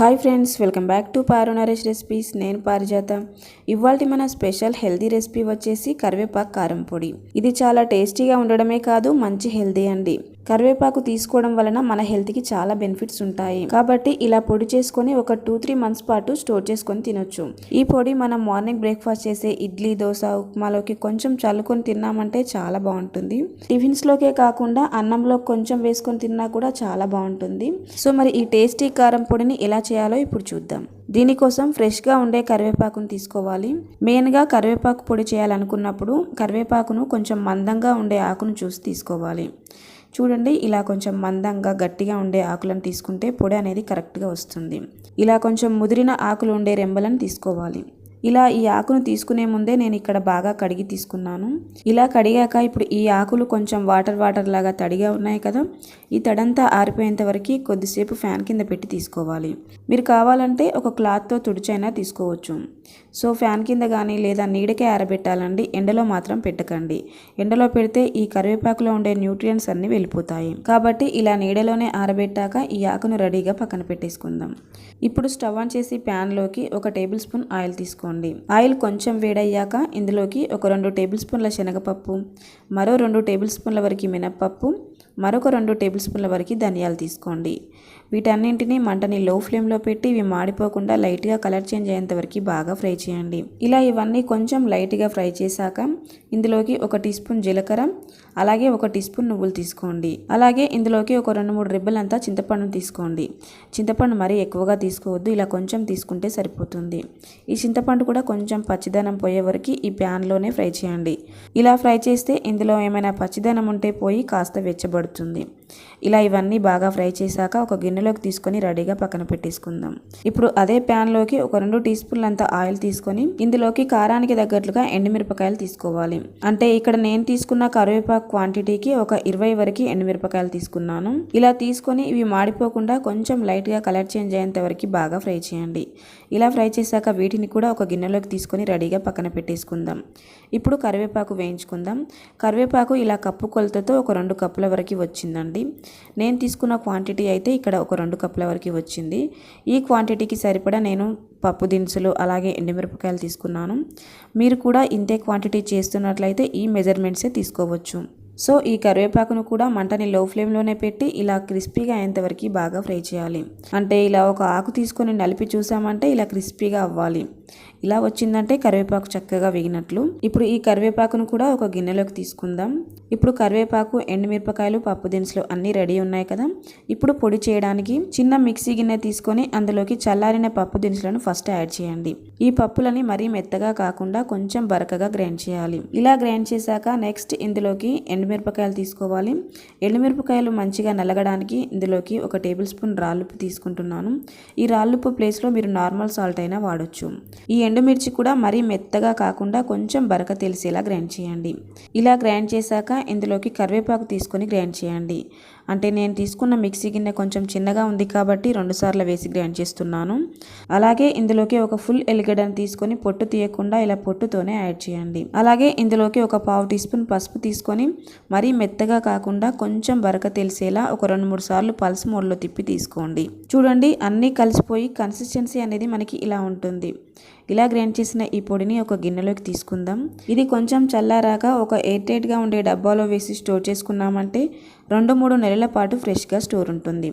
Hi friends welcome back to Paru Naresh recipes. నేను పారిజాత. ఇవాళ మన స్పెషల్ హెల్దీ రెసిపీ వచ్చేసి కరివేపాకు కారం పొడి. ఇది చాలా టేస్టీగా ఉండడమే కాదు మంచి హెల్దీ అండి. కరివేపాకు తీసుకోవడం వలన మన హెల్త్కి చాలా బెనిఫిట్స్ ఉంటాయి. కాబట్టి ఇలా పొడి చేసుకొని ఒక టూ త్రీ మంత్స్ పాటు స్టోర్ చేసుకొని తినొచ్చు. ఈ పొడి మనం మార్నింగ్ బ్రేక్ఫాస్ట్ చేసే ఇడ్లీ దోశ ఉప్మాలోకి కొంచెం చల్లుకొని తిన్నామంటే చాలా బాగుంటుంది. టిఫిన్స్లోకే కాకుండా అన్నంలో కొంచెం వేసుకొని తిన్నా కూడా చాలా బాగుంటుంది. సో మరి ఈ టేస్టీ కారం పొడిని ఎలా చేయాలో ఇప్పుడు చూద్దాం. దీనికోసం ఫ్రెష్గా ఉండే కరివేపాకును తీసుకోవాలి. మెయిన్గా కరివేపాకు పొడి చేయాలనుకున్నప్పుడు కరివేపాకును కొంచెం మందంగా ఉండే ఆకును చూసి తీసుకోవాలి. చూడండి ఇలా కొంచెం మందంగా గట్టిగా ఉండే ఆకులను తీసుకుంటే పొడి అనేది కరెక్ట్గా వస్తుంది. ఇలా కొంచెం ముదిరిన ఆకులు ఉండే రెంబలను తీసుకోవాలి. ఇలా ఈ ఆకును తీసుకునే ముందే నేను ఇక్కడ బాగా కడిగి తీసుకున్నాను. ఇలా కడిగాక ఇప్పుడు ఈ ఆకులు కొంచెం వాటర్ వాటర్ లాగా తడిగా ఉన్నాయి కదా ఈ తడంతా ఆరిపోయేంత వరకు కొద్దిసేపు ఫ్యాన్ కింద పెట్టి తీసుకోవాలి. మీరు కావాలంటే ఒక క్లాత్తో తుడిచైనా తీసుకోవచ్చు. సో ఫ్యాన్ కింద కానీ లేదా నీడకే ఆరబెట్టాలండి ఎండలో మాత్రం పెట్టకండి. ఎండలో పెడితే ఈ కరివేపాకులో ఉండే న్యూట్రియంట్స్ అన్నీ వెళ్ళిపోతాయి. కాబట్టి ఇలా నీడలోనే ఆరబెట్టాక ఈ ఆకును రెడీగా పక్కన పెట్టేసుకుందాం. ఇప్పుడు స్టవ్ ఆన్ చేసి ప్యాన్లోకి ఒక టేబుల్ స్పూన్ ఆయిల్ తీసుకోండి. ఆయిల్ కొంచెం వేడయ్యాక ఇందులోకి ఒక రెండు టేబుల్ స్పూన్ల శనగపప్పు మరో రెండు టేబుల్ స్పూన్ల వరకు మినప్పప్పు మరొక రెండు టేబుల్ స్పూన్ల వరకు ధనియాలు తీసుకోండి. వీటన్నింటినీ మంటని లో ఫ్లేమ్లో పెట్టి ఇవి మాడిపోకుండా లైట్గా కలర్ చేంజ్ అయ్యేంత వరకు బాగా ఫ్రై చేయండి. ఇలా ఇవన్నీ కొంచెం లైట్గా ఫ్రై చేశాక ఇందులోకి ఒక టీ స్పూన్ జీలకర్ర అలాగే ఒక టీ స్పూన్ నువ్వులు తీసుకోండి. అలాగే ఇందులోకి ఒక రెండు మూడు రిబ్బలంతా చింతపండు తీసుకోండి. చింతపండు మరీ ఎక్కువగా తీసుకోవద్దు ఇలా కొంచెం తీసుకుంటే సరిపోతుంది. ఈ చింతపండు కూడా కొంచెం పచ్చిదనం పోయే వరకు ఈ ప్యాన్లోనే ఫ్రై చేయండి. ఇలా ఫ్రై చేస్తే ఇందులో ఏమైనా పచ్చిదనం ఉంటే పోయి కాస్త వెచ్చబడుతుంది. ఏర్పడుతుంది ఇలా ఇవన్నీ బాగా ఫ్రై చేశాక ఒక గిన్నెలోకి తీసుకొని రెడీగా పక్కన పెట్టేసుకుందాం. ఇప్పుడు అదే ప్యాన్లోకి ఒక రెండు టీ స్పూన్లంత ఆయిల్ తీసుకొని ఇందులోకి కారానికి తగ్గట్లుగా ఎండుమిరపకాయలు తీసుకోవాలి. అంటే ఇక్కడ నేను తీసుకున్న కరివేపాకు క్వాంటిటీకి ఒక ఇరవై వరకు ఎండుమిరపకాయలు తీసుకున్నాను. ఇలా తీసుకొని ఇవి మాడిపోకుండా కొంచెం లైట్గా కలర్ చేంజ్ అయ్యేంత వరకు బాగా ఫ్రై చేయండి. ఇలా ఫ్రై చేశాక వీటిని కూడా ఒక గిన్నెలోకి తీసుకొని రెడీగా పక్కన పెట్టేసుకుందాం. ఇప్పుడు కరివేపాకు వేయించుకుందాం. కరివేపాకు ఇలా కప్పు కొలతతో ఒక రెండు కప్పుల వరకు వచ్చిందండి. నేను తీసుకున్న క్వాంటిటీ అయితే ఇక్కడ ఒక రెండు కప్పుల వరకు వచ్చింది. ఈ క్వాంటిటీకి సరిపడా నేను పప్పు దినుసులు అలాగే ఎండుమిరపకాయలు తీసుకున్నాను. మీరు కూడా ఇంతే క్వాంటిటీ చేస్తున్నట్లయితే ఈ మెజర్మెంట్సే తీసుకోవచ్చు. సో ఈ కరివేపాకును కూడా మంటని లో ఫ్లేమ్లోనే పెట్టి ఇలా క్రిస్పీగా అయ్యేంతవరకు బాగా ఫ్రై చేయాలి. అంటే ఇలా ఒక ఆకు తీసుకొని నలిపి చూసామంటే ఇలా క్రిస్పీగా అవ్వాలి. ఇలా వచ్చిందంటే కరివేపాకు చక్కగా వేగినట్లు. ఇప్పుడు ఈ కరివేపాకును కూడా ఒక గిన్నెలోకి తీసుకుందాం. ఇప్పుడు కరివేపాకు ఎండుమిరపకాయలు పప్పు దినుసులు అన్నీ రెడీ ఉన్నాయి కదా. ఇప్పుడు పొడి చేయడానికి చిన్న మిక్సీ గిన్నె తీసుకొని అందులోకి చల్లారిన పప్పు దినుసులను ఫస్ట్ యాడ్ చేయండి. ఈ పప్పులని మరీ మెత్తగా కాకుండా కొంచెం బరకగా గ్రైండ్ చేయాలి. ఇలా గ్రైండ్ చేశాక నెక్స్ట్ ఇందులోకి ఎండుమిరపకాయలు తీసుకోవాలి. ఎండుమిరపకాయలు మంచిగా నలగడానికి ఇందులోకి ఒక టేబుల్ స్పూన్ రాళ్ళుప్పు తీసుకుంటున్నాను. ఈ రాళ్ళుప్పు ప్లేస్లో మీరు నార్మల్ సాల్ట్ అయినా వాడొచ్చు. ఈ ఎండుమిర్చి కూడా మరీ మెత్తగా కాకుండా కొంచెం బరక తెలిసేలా గ్రైండ్ చేయండి. ఇలా గ్రైండ్ చేశాక ఇందులోకి కరివేపాకు తీసుకొని గ్రైండ్ చేయండి. అంటే నేను తీసుకున్న మిక్సీ గిన్నె కొంచెం చిన్నగా ఉంది కాబట్టి రెండుసార్లు వేసి గ్రైండ్ చేస్తున్నాను. అలాగే ఇందులోకి ఒక ఫుల్ ఎల్లిగడ్డను తీసుకొని పొట్టు తీయకుండా ఇలా పొట్టుతోనే యాడ్ చేయండి. అలాగే ఇందులోకి ఒక పావు టీ స్పూన్ పసుపు తీసుకొని మరీ మెత్తగా కాకుండా కొంచెం బరక తెలిసేలా ఒక రెండు మూడు సార్లు పల్స్ మోడ్లో తిప్పి తీసుకోండి. చూడండి అన్నీ కలిసిపోయి కన్సిస్టెన్సీ అనేది మనకి ఇలా ఉంటుంది. ఇలా గ్రైండ్ చేసిన ఈ పొడిని ఒక గిన్నెలోకి తీసుకుందాం. ఇది కొంచెం చల్లారాక ఒక ఎయిర్ టైట్గా ఉండే డబ్బాలో వేసి స్టోర్ చేసుకున్నామంటే రెండు మూడు నెలల పాటు ఫ్రెష్గా స్టోర్ ఉంటుంది.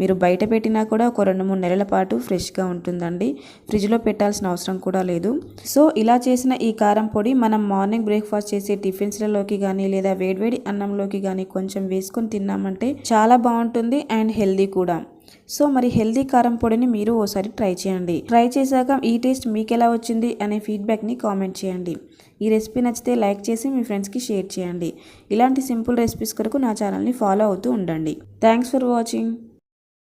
మీరు బయట పెట్టినా కూడా ఒక రెండు మూడు నెలల పాటు ఫ్రెష్గా ఉంటుందండి. ఫ్రిడ్జ్లో పెట్టాల్సిన అవసరం కూడా లేదు. సో ఇలా చేసిన ఈ కారం పొడి మనం మార్నింగ్ బ్రేక్ఫాస్ట్ చేసే టిఫిన్స్లలోకి కానీ లేదా వేడివేడి అన్నంలోకి కానీ కొంచెం వేసుకొని తిన్నామంటే చాలా బాగుంటుంది అండ్ హెల్దీ కూడా. సో మరి హెల్దీ కారం పొడిని మీరు ఓసారి ట్రై చేయండి. ట్రై చేశాక ఈ టేస్ట్ మీకు ఎలా వచ్చింది అనే ఫీడ్బ్యాక్ని కామెంట్ చేయండి. ఈ రెసిపీ నచ్చితే లైక్ చేసి మీ ఫ్రెండ్స్కి షేర్ చేయండి. ఇలాంటి సింపుల్ రెసిపీస్ కొరకు నా ఛానల్ని ఫాలో అవుతూ ఉండండి. Thanks for watching.